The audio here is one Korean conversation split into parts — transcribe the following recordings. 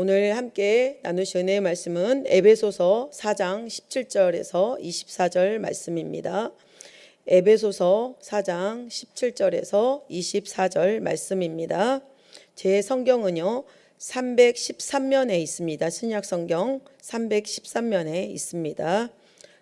오늘 함께 나누실 은혜의 말씀은 에베소서 4장 17절에서 24절 말씀입니다. 에베소서 4장 17절에서 24절 말씀입니다. 제 성경은요. 313면에 있습니다. 신약 성경 313면에 있습니다.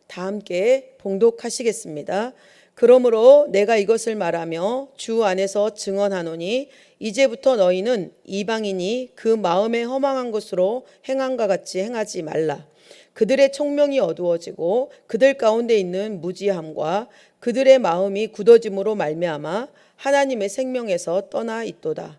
다 함께 봉독하시겠습니다. 그러므로 내가 이것을 말하며 주 안에서 증언하노니 이제부터 너희는 이방인이 그 마음에 허망한 것으로 행함과 같이 행하지 말라. 그들의 총명이 어두워지고 그들 가운데 있는 무지함과 그들의 마음이 굳어짐으로 말미암아 하나님의 생명에서 떠나 있도다.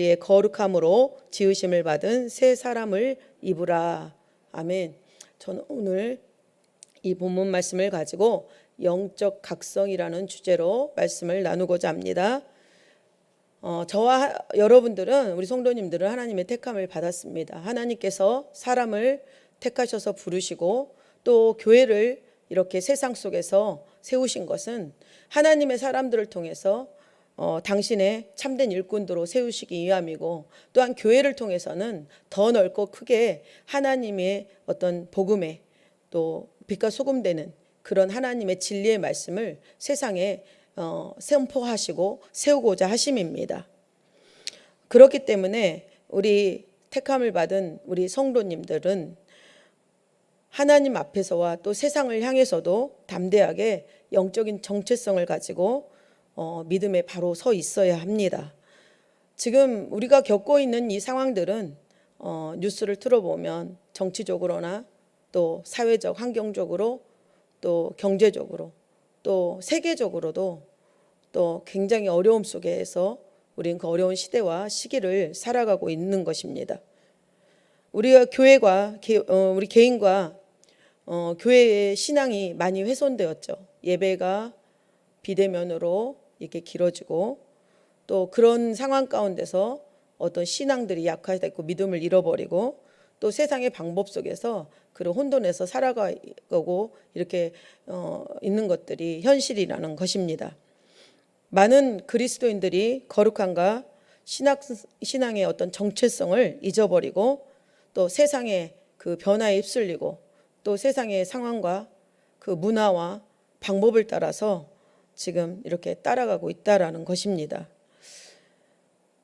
의 거룩함으로 지으심을 받은 새 사람을 입으라. 아멘. 저는 오늘 이 본문 말씀을 가지고 영적 각성이라는 주제로 말씀을 나누고자 합니다. 어, 저와 하- 여러분들은 우리 성도님들은 하나님의 택함을 받았습니다. 하나님께서 사람을 택하셔서 부르시고 또 교회를 이렇게 세상 속에서 세우신 것은 하나님의 사람들을 통해서 어, 당신의 참된 일꾼으로 세우시기 위함이고 또한 교회를 통해서는 더 넓고 크게 하나님의 어떤 복음에 또 빛과 소금 되는 그런 하나님의 진리의 말씀을 세상에 어, 선포하시고 세우고자 하심입니다. 그렇기 때문에 우리 택함을 받은 우리 성도님들은 하나님 앞에서와 또 세상을 향해서도 담대하게 영적인 정체성을 가지고 어, 믿음에 바로 서 있어야 합니다. 지금 우리가 겪고 있는 이 상황들은 어, 뉴스를 틀어보면 정치적으로나 또 사회적 환경적으로 또 경제적으로 또 세계적으로도 또 굉장히 어려움 속에서 우리는 그 어려운 시대와 시기를 살아가고 있는 것입니다. 우리가 교회과 개- 어, 우리 개인과 어, 교회의 신앙이 많이 훼손되었죠. 예배가 비대면으로 이렇게 길어지고 또 그런 상황 가운데서 어떤 신앙들이 약화되고 믿음을 잃어버리고 또 세상의 방법 속에서 그런 혼돈에서 살아가고 이렇게 어, 있는 것들이 현실이라는 것입니다. 많은 그리스도인들이 거룩함과 신학, 신앙의 어떤 정체성을 잊어버리고 또 세상의 그 변화에 휩쓸리고 또 세상의 상황과 그 문화와 방법을 따라서 지금 이렇게 따라가고 있다라는 것입니다.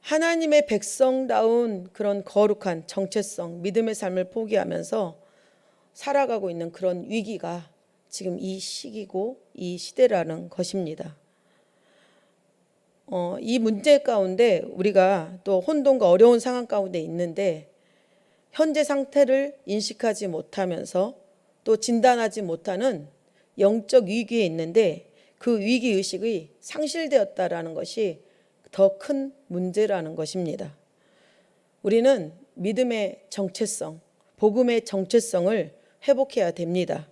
하나님의 백성다운 그런 거룩한 정체성, 믿음의 삶을 포기하면서 살아가고 있는 그런 위기가 지금 이 시기고 이 시대라는 것입니다. 어, 이 문제 가운데 우리가 또 혼돈과 어려운 상황 가운데 있는데 현재 상태를 인식하지 못하면서 또 진단하지 못하는 영적 위기에 있는데 그 위기 의식이 상실되었다라는 것이 더 큰 문제라는 것입니다. 우리는 믿음의 정체성, 복음의 정체성을 회복해야 됩니다.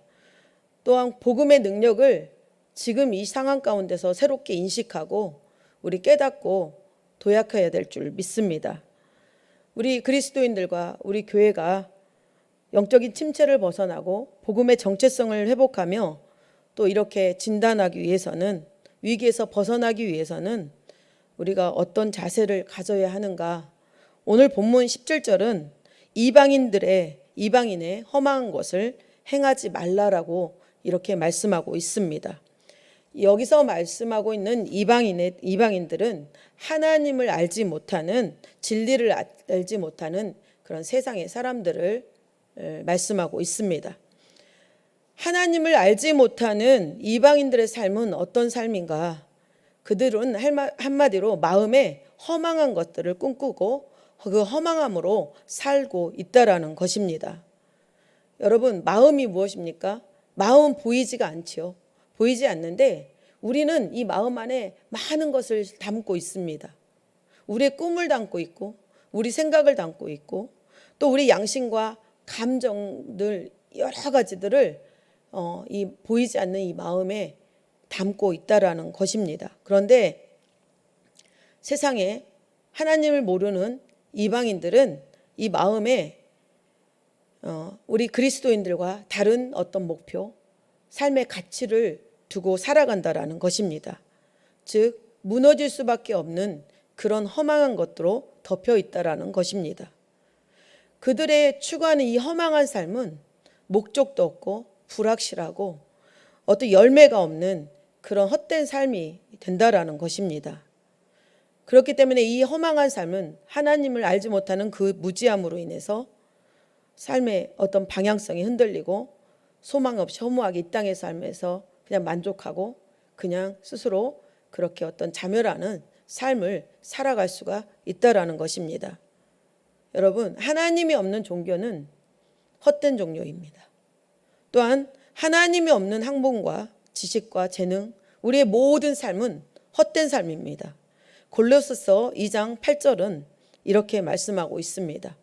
또한 복음의 능력을 지금 이 상황 가운데서 새롭게 인식하고 우리 깨닫고 도약해야 될 줄 믿습니다. 우리 그리스도인들과 우리 교회가 영적인 침체를 벗어나고 복음의 정체성을 회복하며 또 이렇게 진단하기 위해서는 위기에서 벗어나기 위해서는 우리가 어떤 자세를 가져야 하는가? 오늘 본문 17절은 이방인들의 이방인의 험한 것을 행하지 말라라고 이렇게 말씀하고 있습니다. 여기서 말씀하고 있는 이방인의 이방인들은 하나님을 알지 못하는 진리를 아- 알지 못하는 그런 세상의 사람들을 에, 말씀하고 있습니다. 하나님을 알지 못하는 이방인들의 삶은 어떤 삶인가? 그들은 한마디로 마음에 허망한 것들을 꿈꾸고 그 허망함으로 살고 있다라는 것입니다. 여러분, 마음이 무엇입니까? 마음 보이지가 않지요. 보이지 않는데 우리는 이 마음 안에 많은 것을 담고 있습니다. 우리의 꿈을 담고 있고 우리 생각을 담고 있고 또 우리 양심과 감정들 여러 가지들을 어, 이 보이지 않는 이 마음에 담고 있다라는 것입니다. 그런데 세상에 하나님을 모르는 이방인들은 이 마음에 어, 우리 그리스도인들과 다른 어떤 목표, 삶의 가치를 두고 살아간다라는 것입니다. 즉 무너질 수밖에 없는 그런 허망한 것들로 덮여 있다라는 것입니다. 그들의 추구하는 이 허망한 삶은 목적도 없고 불확실하고 어떤 열매가 없는 그런 헛된 삶이 된다라는 것입니다. 그렇기 때문에 이 허망한 삶은 하나님을 알지 못하는 그 무지함으로 인해서 삶의 어떤 방향성이 흔들리고 소망 없이 허무하게 이 땅의 삶에서 그냥 만족하고 그냥 스스로 그렇게 어떤 자멸하는 삶을 살아갈 수가 있다라는 것입니다. 여러분, 하나님이 없는 종교는 헛된 종교입니다. 또한 하나님이 없는 학문과 지식과 재능, 우리의 모든 삶은 헛된 삶입니다. 골로새서 2장 8절은 이렇게 말씀하고 있습니다.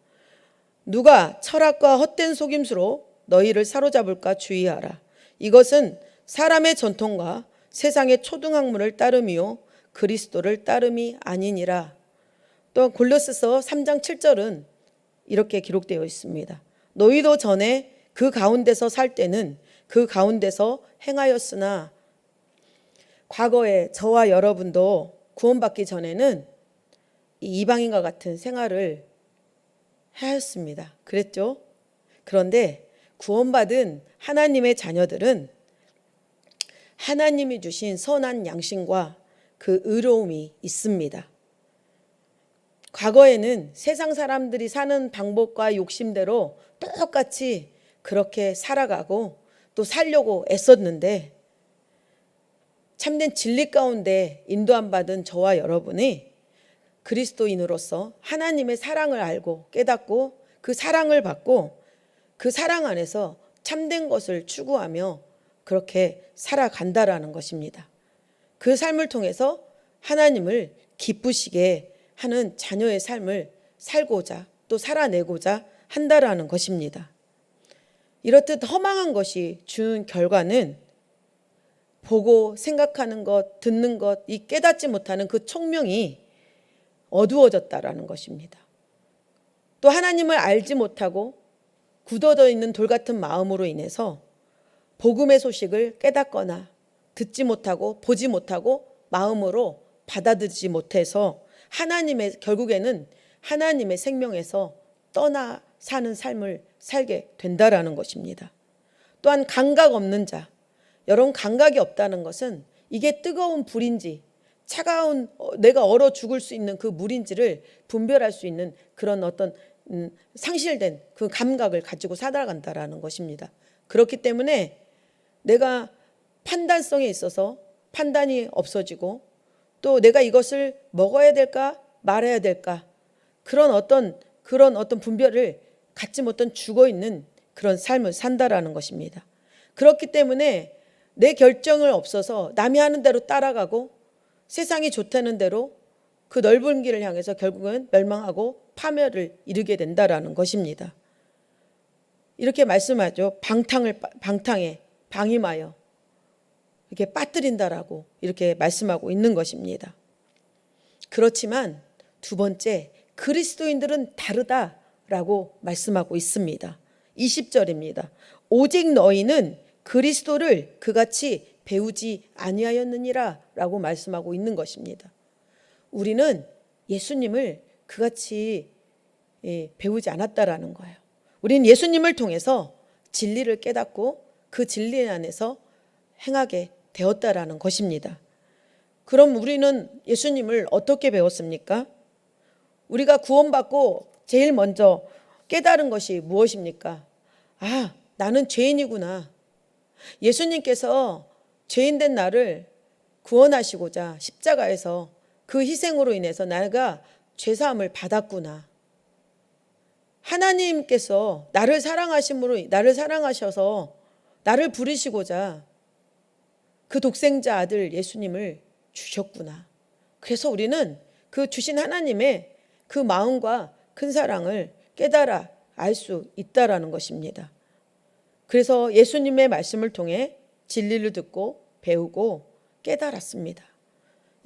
누가 철학과 헛된 속임수로 너희를 사로잡을까 주의하라. 이것은 사람의 전통과 세상의 초등학문을 따름이요 그리스도를 따름이 아니니라. 또 골로새서 3장 7절은 이렇게 기록되어 있습니다. 너희도 전에 그 가운데서 살 때는 그 가운데서 행하였으나 과거에 저와 여러분도 구원받기 전에는 이 이방인과 같은 생활을 하였습니다. 그랬죠? 그런데 구원받은 하나님의 자녀들은 하나님이 주신 선한 양심과 그 의로움이 있습니다. 과거에는 세상 사람들이 사는 방법과 욕심대로 똑같이 그렇게 살아가고 또 살려고 애썼는데 참된 진리 가운데 인도함 받은 저와 여러분이 그리스도인으로서 하나님의 사랑을 알고 깨닫고 그 사랑을 받고 그 사랑 안에서 참된 것을 추구하며 그렇게 살아간다라는 것입니다. 그 삶을 통해서 하나님을 기쁘시게 하는 자녀의 삶을 살고자 또 살아내고자 한다라는 것입니다. 이렇듯 허망한 것이 주는 결과는 보고 생각하는 것, 듣는 것, 이 깨닫지 못하는 그 총명이 어두워졌다라는 것입니다. 또 하나님을 알지 못하고 굳어져 있는 돌 같은 마음으로 인해서 복음의 소식을 깨닫거나 듣지 못하고 보지 못하고 마음으로 받아들이지 못해서 하나님의 결국에는 하나님의 생명에서 떠나 사는 삶을 살게 된다라는 것입니다. 또한 감각 없는 자, 여러분 감각이 없다는 것은 이게 뜨거운 불인지 차가운 어, 내가 얼어 죽을 수 있는 그 물인지를 분별할 수 있는 그런 어떤 음, 상실된 그 감각을 가지고 살아간다라는 것입니다. 그렇기 때문에 내가 판단성에 있어서 판단이 없어지고 또 내가 이것을 먹어야 될까 말아야 될까 그런 어떤 그런 어떤 분별을 갖지 못한 죽어 있는 그런 삶을 산다라는 것입니다. 그렇기 때문에 내 결정을 없어서 남이 하는 대로 따라가고 세상이 좋다는 대로 그 넓은 길을 향해서 결국은 멸망하고 파멸을 이루게 된다라는 것입니다. 이렇게 말씀하죠. 방탕을 방탕에 방임하여 이렇게 빠뜨린다라고 이렇게 말씀하고 있는 것입니다. 그렇지만 두 번째 그리스도인들은 다르다 라고 말씀하고 있습니다. 20절입니다. 오직 너희는 그리스도를 그같이 배우지 아니하였느니라 라고 말씀하고 있는 것입니다. 우리는 예수님을 그같이 예, 배우지 않았다라는 거예요. 우리는 예수님을 통해서 진리를 깨닫고 그 진리 안에서 행하게 되었다라는 것입니다. 그럼 우리는 예수님을 어떻게 배웠습니까? 우리가 구원받고 제일 먼저 깨달은 것이 무엇입니까? 아, 나는 죄인이구나. 예수님께서 죄인된 나를 구원하시고자 십자가에서 그 희생으로 인해서 내가 죄사함을 받았구나. 하나님께서 나를 사랑하심으로 나를 사랑하셔서 나를 부르시고자 그 독생자 아들 예수님을 주셨구나. 그래서 우리는 그 주신 하나님의 그 마음과 큰 사랑을 깨달아 알 수 있다라는 것입니다. 그래서 예수님의 말씀을 통해 진리를 듣고 배우고 깨달았습니다.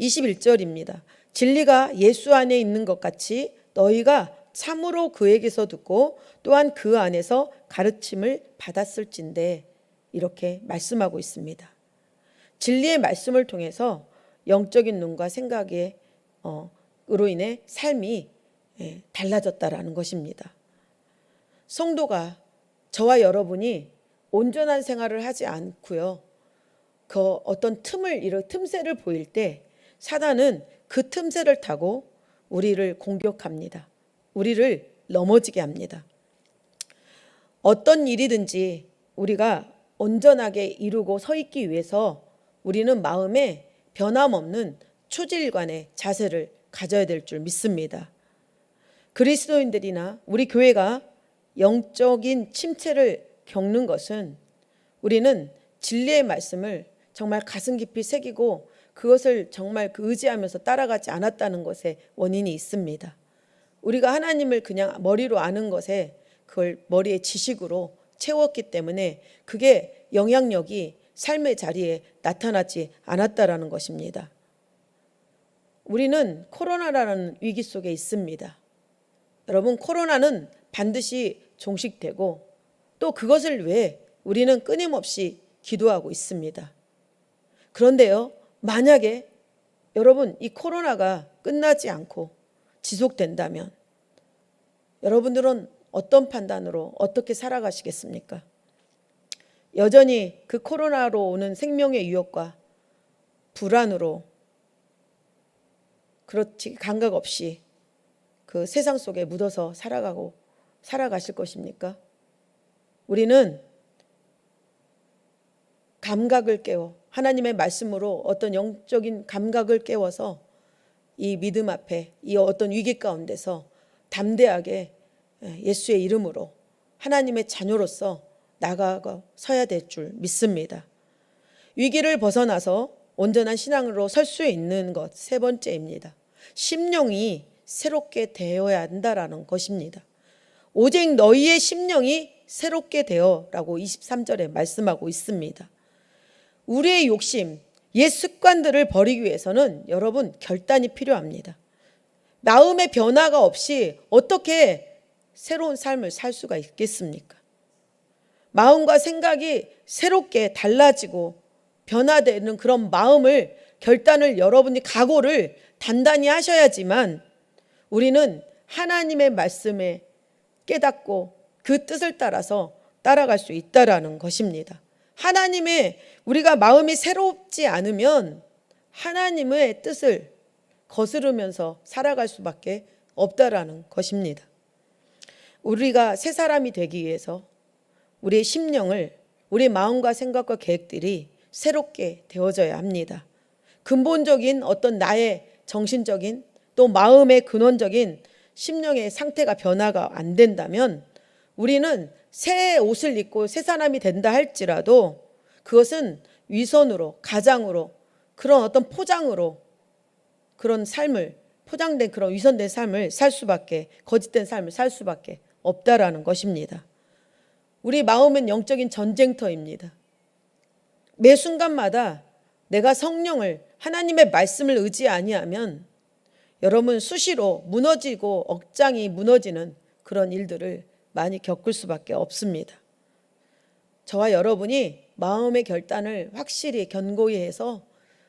21절입니다. 진리가 예수 안에 있는 것 같이 너희가 참으로 그에게서 듣고 또한 그 안에서 가르침을 받았을진데 이렇게 말씀하고 있습니다. 진리의 말씀을 통해서 영적인 눈과 생각에 어, 으로 인해 삶이 예, 달라졌다라는 것입니다. 성도가 저와 여러분이 온전한 생활을 하지 않고요. 그 어떤 틈을 이런 틈새를 보일 때 사단은 그 틈새를 타고 우리를 공격합니다. 우리를 넘어지게 합니다. 어떤 일이든지 우리가 온전하게 이루고 서 있기 위해서 우리는 마음에 변함없는 초질관의 자세를 가져야 될 줄 믿습니다. 그리스도인들이나 우리 교회가 영적인 침체를 겪는 것은 우리는 진리의 말씀을 정말 가슴 깊이 새기고 그것을 정말 그 의지하면서 따라가지 않았다는 것에 원인이 있습니다. 우리가 하나님을 그냥 머리로 아는 것에 그걸 머리의 지식으로 채웠기 때문에 그게 영향력이 삶의 자리에 나타나지 않았다라는 것입니다. 우리는 코로나라는 위기 속에 있습니다. 여러분, 코로나는 반드시 종식되고 또 그것을 위해 우리는 끊임없이 기도하고 있습니다. 그런데요, 만약에 여러분 이 코로나가 끝나지 않고 지속된다면 여러분들은 어떤 판단으로 어떻게 살아가시겠습니까? 여전히 그 코로나로 오는 생명의 위협과 불안으로 그렇지 감각 없이 그 세상 속에 묻어서 살아가고 살아가실 것입니까? 우리는 감각을 깨워 하나님의 말씀으로 어떤 영적인 감각을 깨워서 이 믿음 앞에 이 어떤 위기 가운데서 담대하게 예수의 이름으로 하나님의 자녀로서 나가고 서야 될 줄 믿습니다. 위기를 벗어나서 온전한 신앙으로 설 수 있는 것 세 번째입니다. 심령이 새롭게 되어야 한다라는 것입니다. 오직 너희의 심령이 새롭게 되어라고 23절에 말씀하고 있습니다. 우리의 욕심, 옛 습관들을 버리기 위해서는 여러분 결단이 필요합니다. 마음의 변화가 없이 어떻게 새로운 삶을 살 수가 있겠습니까? 마음과 생각이 새롭게 달라지고 변화되는 그런 마음을 결단을 여러분이 각오를 단단히 하셔야지만 우리는 하나님의 말씀에 깨닫고 그 뜻을 따라서 따라갈 수 있다라는 것입니다. 하나님의 우리가 마음이 새롭지 않으면 하나님의 뜻을 거스르면서 살아갈 수밖에 없다라는 것입니다. 우리가 새 사람이 되기 위해서 우리의 심령을 우리 마음과 생각과 계획들이 새롭게 되어져야 합니다. 근본적인 어떤 나의 정신적인 또 마음의 근원적인 심령의 상태가 변화가 안 된다면 우리는 새 옷을 입고 새 사람이 된다 할지라도 그것은 위선으로 가장으로 그런 어떤 포장으로 그런 삶을 포장된 그런 위선된 삶을 살 수밖에 거짓된 삶을 살 수밖에 없다라는 것입니다. 우리 마음은 영적인 전쟁터입니다. 매 순간마다 내가 성령을 하나님의 말씀을 의지 아니하면 여러분 수시로 무너지고 억장이 무너지는 그런 일들을 많이 겪을 수밖에 없습니다. 저와 여러분이 마음의 결단을 확실히 견고히 해서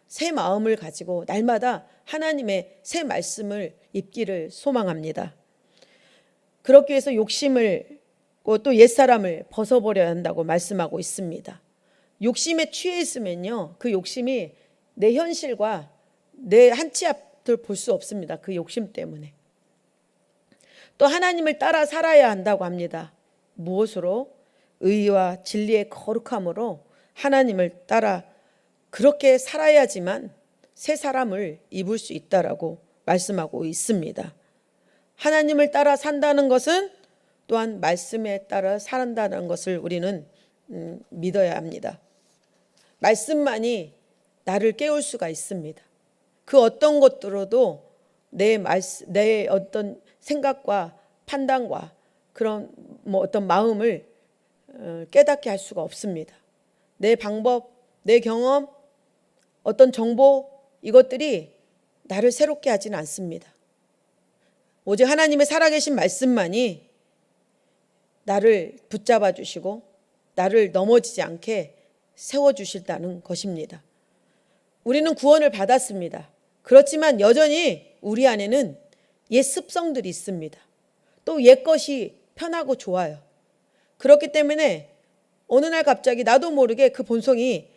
새 마음을 가지고 날마다 하나님의 새 말씀을 입기를 소망합니다. 그렇기 위해서 욕심을 또 옛사람을 벗어버려야 한다고 말씀하고 있습니다. 욕심에 취해 있으면요. 그 욕심이 내 현실과 내 한치 앞 을 볼 수 없습니다. 그 욕심 때문에. 또 하나님을 따라 살아야 한다고 합니다. 무엇으로? 의와 진리의 거룩함으로 하나님을 따라 그렇게 살아야지만 새 사람을 입을 수 있다라고 말씀하고 있습니다. 하나님을 따라 산다는 것은 또한 말씀에 따라 산다는 것을 우리는 음, 믿어야 합니다. 말씀만이 나를 깨울 수가 있습니다. 그 어떤 것들로도 내 말씀, 내 어떤 생각과 판단과 그런 뭐 어떤 마음을 어, 깨닫게 할 수가 없습니다. 내 방법, 내 경험, 어떤 정보 이것들이 나를 새롭게 하지는 않습니다. 오직 하나님의 살아계신 말씀만이 나를 붙잡아 주시고 나를 넘어지지 않게 세워 주실다는 것입니다. 우리는 구원을 받았습니다. 그렇지만 여전히 우리 안에는 옛 습성들이 있습니다. 또 옛 것이 편하고 좋아요. 그렇기 때문에 어느 날 갑자기 나도 모르게 그 본성이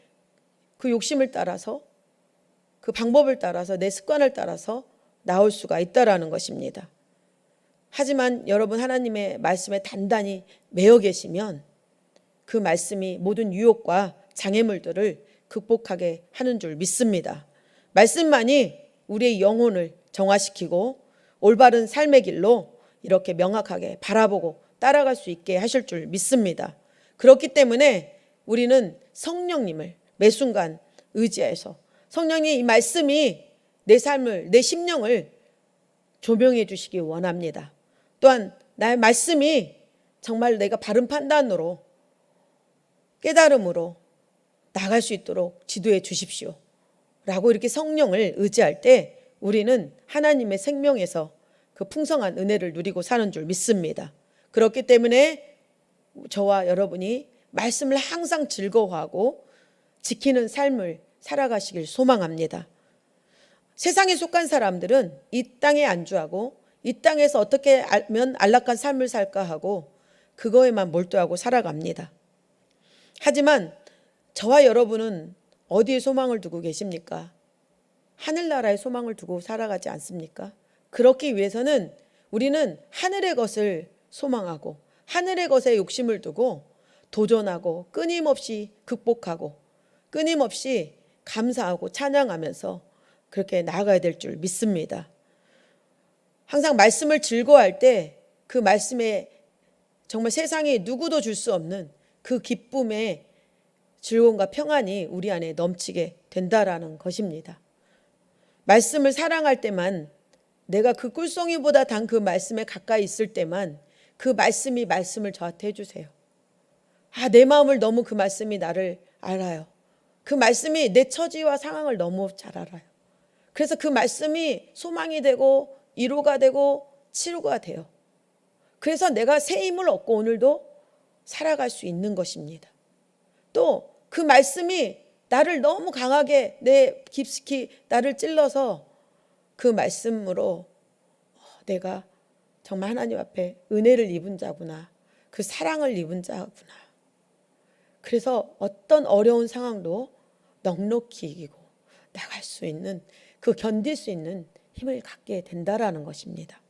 그 욕심을 따라서 그 방법을 따라서 내 습관을 따라서 나올 수가 있다라는 것입니다. 하지만 여러분 하나님의 말씀에 단단히 매여 계시면 그 말씀이 모든 유혹과 장애물들을 극복하게 하는 줄 믿습니다. 말씀만이 우리의 영혼을 정화시키고 올바른 삶의 길로 이렇게 명확하게 바라보고 따라갈 수 있게 하실 줄 믿습니다. 그렇기 때문에 우리는 성령님을 매 순간 의지해서 성령님 이 말씀이 내 삶을 내 심령을 조명해 주시기 원합니다. 또한 나의 말씀이 정말 내가 바른 판단으로 깨달음으로 나갈 수 있도록 지도해 주십시오. 라고 이렇게 성령을 의지할 때 우리는 하나님의 생명에서 그 풍성한 은혜를 누리고 사는 줄 믿습니다. 그렇기 때문에 저와 여러분이 말씀을 항상 즐거워하고 지키는 삶을 살아가시길 소망합니다. 세상에 속한 사람들은 이 땅에 안주하고 이 땅에서 어떻게 하면 안락한 삶을 살까 하고 그거에만 몰두하고 살아갑니다. 하지만 저와 여러분은 어디에 소망을 두고 계십니까? 하늘나라에 소망을 두고 살아가지 않습니까? 그렇기 위해서는 우리는 하늘의 것을 소망하고 하늘의 것에 욕심을 두고 도전하고 끊임없이 극복하고 끊임없이 감사하고 찬양하면서 그렇게 나아가야 될 줄 믿습니다. 항상 말씀을 즐거워할 때 그 말씀에 정말 세상에 누구도 줄 수 없는 그 기쁨의 즐거움과 평안이 우리 안에 넘치게 된다라는 것입니다. 말씀을 사랑할 때만 내가 그 꿀송이보다 단 그 말씀에 가까이 있을 때만 그 말씀이 말씀을 저한테 해주세요. 아, 내 마음을 너무 그 말씀이 나를 알아요. 그 말씀이 내 처지와 상황을 너무 잘 알아요. 그래서 그 말씀이 소망이 되고 위로가 되고 치료가 돼요. 그래서 내가 새 힘을 얻고 오늘도 살아갈 수 있는 것입니다. 또 그 말씀이 나를 너무 강하게 내 깊숙이 나를 찔러서 그 말씀으로 어, 내가 정말 하나님 앞에 은혜를 입은 자구나. 그 사랑을 입은 자구나. 그래서 어떤 어려운 상황도 넉넉히 이기고 나갈 수 있는 그 견딜 수 있는 힘을 갖게 된다라는 것입니다.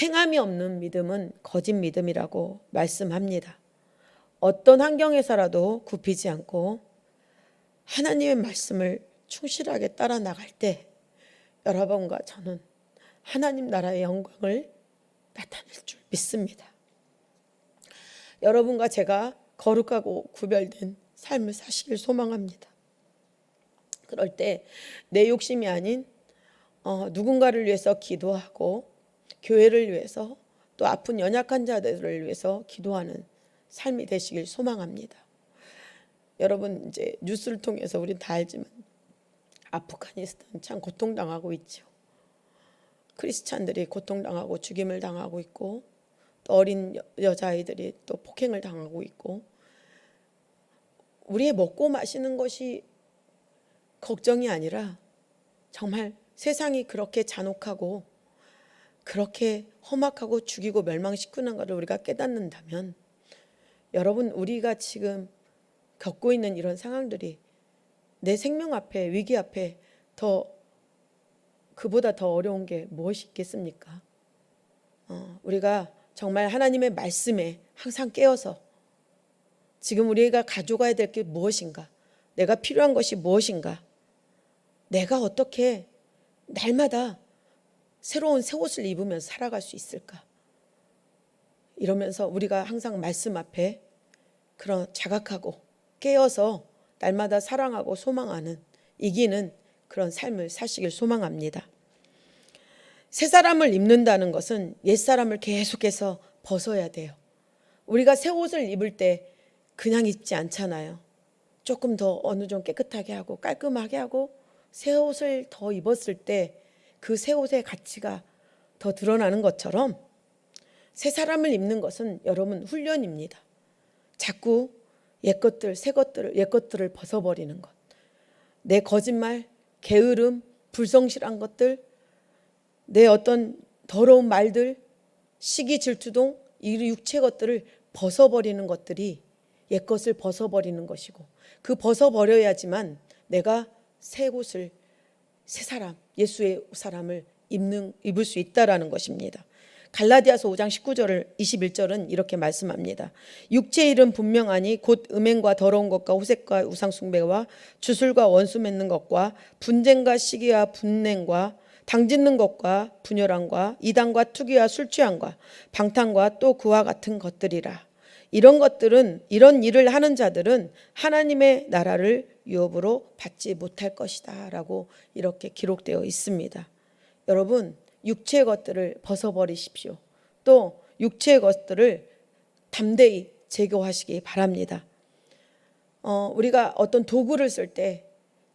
행함이 없는 믿음은 거짓 믿음이라고 말씀합니다. 어떤 환경에서라도 굽히지 않고 하나님의 말씀을 충실하게 따라 나갈 때 여러분과 저는 하나님 나라의 영광을 나타낼 줄 믿습니다. 여러분과 제가 거룩하고 구별된 삶을 사시길 소망합니다. 그럴 때 내 욕심이 아닌 어, 누군가를 위해서 기도하고 교회를 위해서 또 아픈 연약한 자들을 위해서 기도하는 삶이 되시길 소망합니다. 여러분 이제 뉴스를 통해서 우린 다 알지만 아프가니스탄 참 고통당하고 있죠. 크리스찬들이 고통당하고 죽임을 당하고 있고 또 어린 여자아이들이 또 폭행을 당하고 있고 우리의 먹고 마시는 것이 걱정이 아니라 정말 세상이 그렇게 잔혹하고 그렇게 험악하고 죽이고 멸망시키는 것을 우리가 깨닫는다면 여러분 우리가 지금 겪고 있는 이런 상황들이 내 생명 앞에 위기 앞에 더 그보다 더 어려운 게 무엇이 있겠습니까? 어, 우리가 정말 하나님의 말씀에 항상 깨어서 지금 우리가 가져가야 될 게 무엇인가? 내가 필요한 것이 무엇인가? 내가 어떻게 날마다 새로운 새 옷을 입으면서 살아갈 수 있을까? 이러면서 우리가 항상 말씀 앞에 그런 자각하고 깨어서 날마다 사랑하고 소망하는 이기는 그런 삶을 사시길 소망합니다. 새 사람을 입는다는 것은 옛 사람을 계속해서 벗어야 돼요. 우리가 새 옷을 입을 때 그냥 입지 않잖아요. 조금 더 어느 정도 깨끗하게 하고 깔끔하게 하고 새 옷을 더 입었을 때 그 새 옷의 가치가 더 드러나는 것처럼 새 사람을 입는 것은 여러분 훈련입니다. 자꾸 옛 것들, 새 것들을 옛 것들을 벗어버리는 것. 내 거짓말, 게으름, 불성실한 것들, 내 어떤 더러운 말들, 시기 질투동 이 육체 것들을 벗어버리는 것들이 옛 것을 벗어버리는 것이고 그 벗어버려야지만 내가 새 옷을 새 사람 예수의 사람을 입는 입을 수 있다라는 것입니다. 갈라디아서 5장 19절을 21절은 이렇게 말씀합니다. 육체 일은 분명하니 곧 음행과 더러운 것과 호색과 우상 숭배와 주술과 원수 맺는 것과 분쟁과 시기와 분냉과 당짓는 것과 분열함과 이단과 투기와 술 취함과 방탕과 또 그와 같은 것들이라. 이런 것들은 이런 일을 하는 자들은 하나님의 나라를 유업으로 받지 못할 것이다라고 이렇게 기록되어 있습니다. 여러분 육체의 것들을 벗어버리십시오. 또 육체의 것들을 담대히 제거하시기 바랍니다. 어, 우리가 어떤 도구를 쓸 때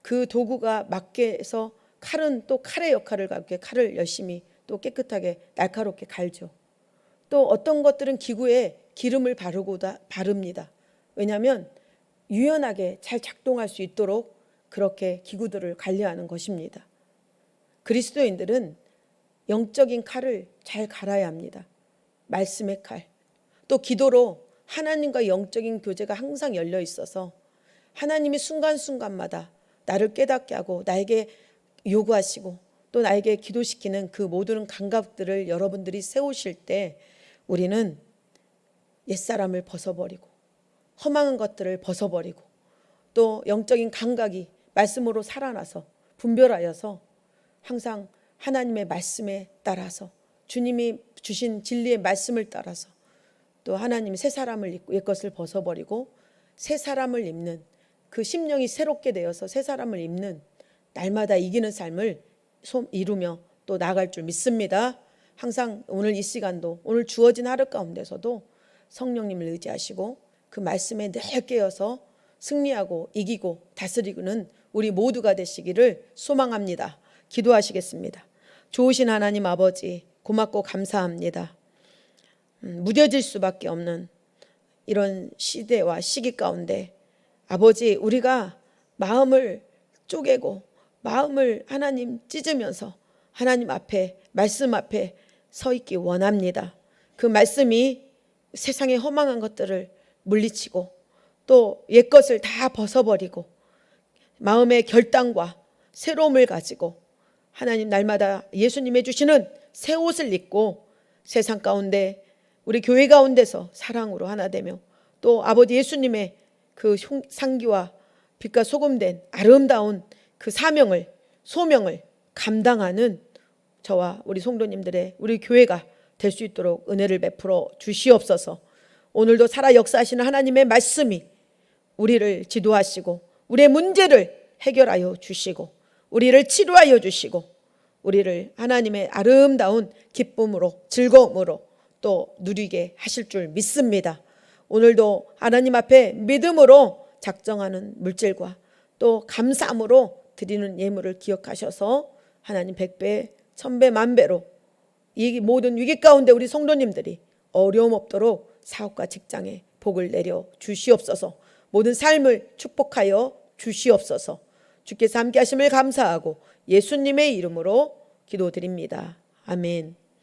그 도구가 맞게 해서 칼은 또 칼의 역할을 갖게 칼을 열심히 또 깨끗하게 날카롭게 갈죠. 또 어떤 것들은 기구에 기름을 바르고 바릅니다. 왜냐하면 유연하게 잘 작동할 수 있도록 그렇게 기구들을 관리하는 것입니다. 그리스도인들은 영적인 칼을 잘 갈아야 합니다. 말씀의 칼. 또 기도로 하나님과 영적인 교제가 항상 열려 있어서 하나님이 순간순간마다 나를 깨닫게 하고 나에게 요구하시고 또 나에게 기도시키는 그 모든 감각들을 여러분들이 세우실 때 우리는 옛사람을 벗어버리고 허망한 것들을 벗어버리고 또 영적인 감각이 말씀으로 살아나서 분별하여서 항상 하나님의 말씀에 따라서 주님이 주신 진리의 말씀을 따라서 또 하나님이 새 사람을 입고 옛 것을 벗어버리고 새 사람을 입는 그 심령이 새롭게 되어서 새 사람을 입는 날마다 이기는 삶을 이루며 또 나아갈 줄 믿습니다. 항상 오늘 이 시간도 오늘 주어진 하루 가운데서도 성령님을 의지하시고 그 말씀에 늘 깨어서 승리하고 이기고 다스리고는 우리 모두가 되시기를 소망합니다. 기도하시겠습니다. 좋으신 하나님 아버지 고맙고 감사합니다. 음, 무뎌질 수밖에 없는 이런 시대와 시기 가운데 아버지 우리가 마음을 쪼개고 마음을 하나님 찢으면서 하나님 앞에 말씀 앞에 서 있기 원합니다. 그 말씀이 세상의 허망한 것들을 물리치고 또 옛것을 다 벗어버리고 마음의 결단과 새로움을 가지고 하나님 날마다 예수님의 주시는 새 옷을 입고 세상 가운데 우리 교회 가운데서 사랑으로 하나 되며 또 아버지 예수님의 그 상기와 빛과 소금된 아름다운 그 사명을 소명을 감당하는 저와 우리 성도님들의 우리 교회가 될 수 있도록 은혜를 베풀어 주시옵소서. 오늘도 살아 역사하시는 하나님의 말씀이 우리를 지도하시고 우리의 문제를 해결하여 주시고 우리를 치료하여 주시고 우리를 하나님의 아름다운 기쁨으로 즐거움으로 또 누리게 하실 줄 믿습니다. 오늘도 하나님 앞에 믿음으로 작정하는 물질과 또 감사함으로 드리는 예물을 기억하셔서 하나님 백배, 천배, 만배로 이 모든 위기 가운데 우리 성도님들이 어려움 없도록 사업과 직장에 복을 내려 주시옵소서. 모든 삶을 축복하여 주시옵소서. 주께서 함께 하심을 감사하고 예수님의 이름으로 기도드립니다. 아멘.